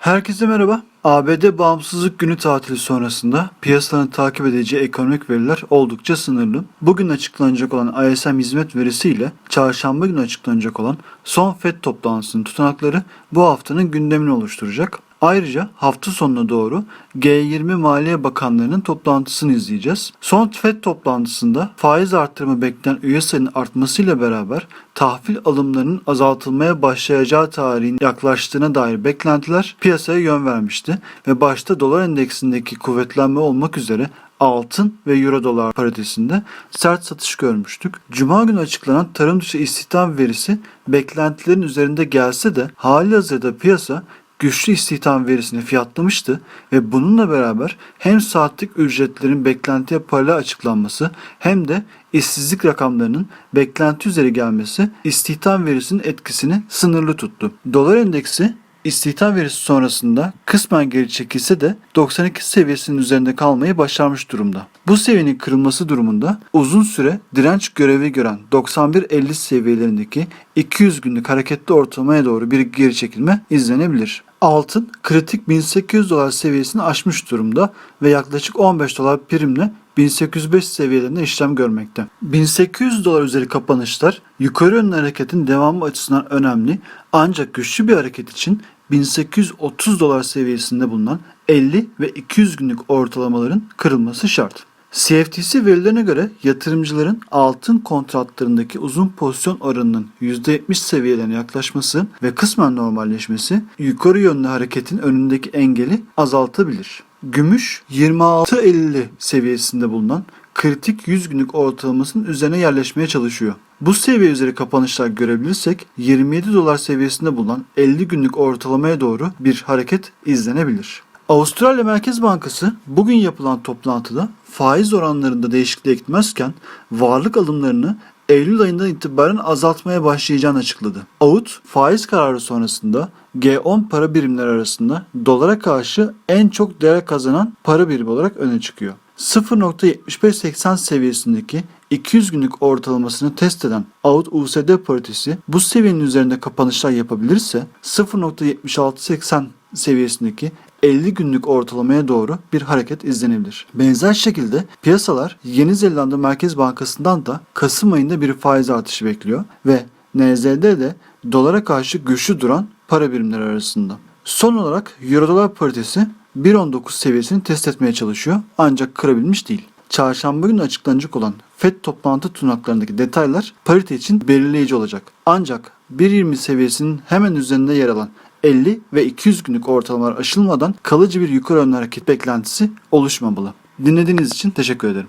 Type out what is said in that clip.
Herkese merhaba. ABD bağımsızlık günü tatili sonrasında piyasanın takip edeceği ekonomik veriler oldukça sınırlı. Bugün açıklanacak olan ISM hizmet verisiyle çarşamba günü açıklanacak olan son FED toplantısının tutanakları bu haftanın gündemini oluşturacak. Ayrıca hafta sonuna doğru G20 Maliye Bakanlarının toplantısını izleyeceğiz. Son FED toplantısında faiz artırımı beklenen üye sayının artmasıyla beraber tahvil alımlarının azaltılmaya başlayacağı tarihin yaklaştığına dair beklentiler piyasaya yön vermişti ve başta dolar endeksindeki kuvvetlenme olmak üzere altın ve euro dolar paritesinde sert satış görmüştük. Cuma günü açıklanan tarım dışı istihdam verisi beklentilerin üzerinde gelse de hali hazırda piyasa güçlü istihdam verisini fiyatlamıştı ve bununla beraber hem saatlik ücretlerin beklentiye paralel açıklanması hem de işsizlik rakamlarının beklenti üzeri gelmesi istihdam verisinin etkisini sınırlı tuttu. Dolar endeksi İstihdam verisi sonrasında kısmen geri çekilse de 92 seviyesinin üzerinde kalmayı başarmış durumda. Bu seviyenin kırılması durumunda uzun süre direnç görevi gören 91.50 seviyelerindeki 200 günlük hareketli ortalamaya doğru bir geri çekilme izlenebilir. Altın kritik 1800 dolar seviyesini aşmış durumda ve yaklaşık 15 dolar primle 1805 seviyelerinde işlem görmekte. 1800 dolar üzeri kapanışlar yukarı yönlü hareketin devamı açısından önemli ancak güçlü bir hareket için 1830 dolar seviyesinde bulunan 50 ve 200 günlük ortalamaların kırılması şart. CFTC verilerine göre yatırımcıların altın kontratlarındaki uzun pozisyon oranının %70 seviyelerine yaklaşması ve kısmen normalleşmesi yukarı yönlü hareketin önündeki engeli azaltabilir. Gümüş 26.50 seviyesinde bulunan kritik 100 günlük ortalamasının üzerine yerleşmeye çalışıyor. Bu seviye üzeri kapanışlar görebilirsek 27 dolar seviyesinde bulunan 50 günlük ortalamaya doğru bir hareket izlenebilir. Avustralya Merkez Bankası bugün yapılan toplantıda faiz oranlarında değişikliğe gitmezken varlık alımlarını Eylül ayından itibaren azaltmaya başlayacağını açıkladı. AUD faiz kararı sonrasında G10 para birimleri arasında dolara karşı en çok değer kazanan para birimi olarak öne çıkıyor. 0.7580 seviyesindeki 200 günlük ortalamasını test eden AUD USD paritesi bu seviyenin üzerinde kapanışlar yapabilirse 0.7680 seviyesindeki 50 günlük ortalamaya doğru bir hareket izlenebilir. Benzer şekilde piyasalar Yeni Zelanda Merkez Bankası'ndan da Kasım ayında bir faiz artışı bekliyor ve NZD de dolara karşı güçlü duran para birimleri arasında. Son olarak Euro dolar paritesi 1.19 seviyesini test etmeye çalışıyor ancak kırabilmiş değil. Çarşamba günü açıklanacak olan FED toplantı tutanaklarındaki detaylar parite için belirleyici olacak. Ancak 1.20 seviyesinin hemen üzerinde yer alan 50 ve 200 günlük ortalamalar aşılmadan kalıcı bir yukarı yönlü hareket beklentisi oluşmamalı. Dinlediğiniz için teşekkür ederim.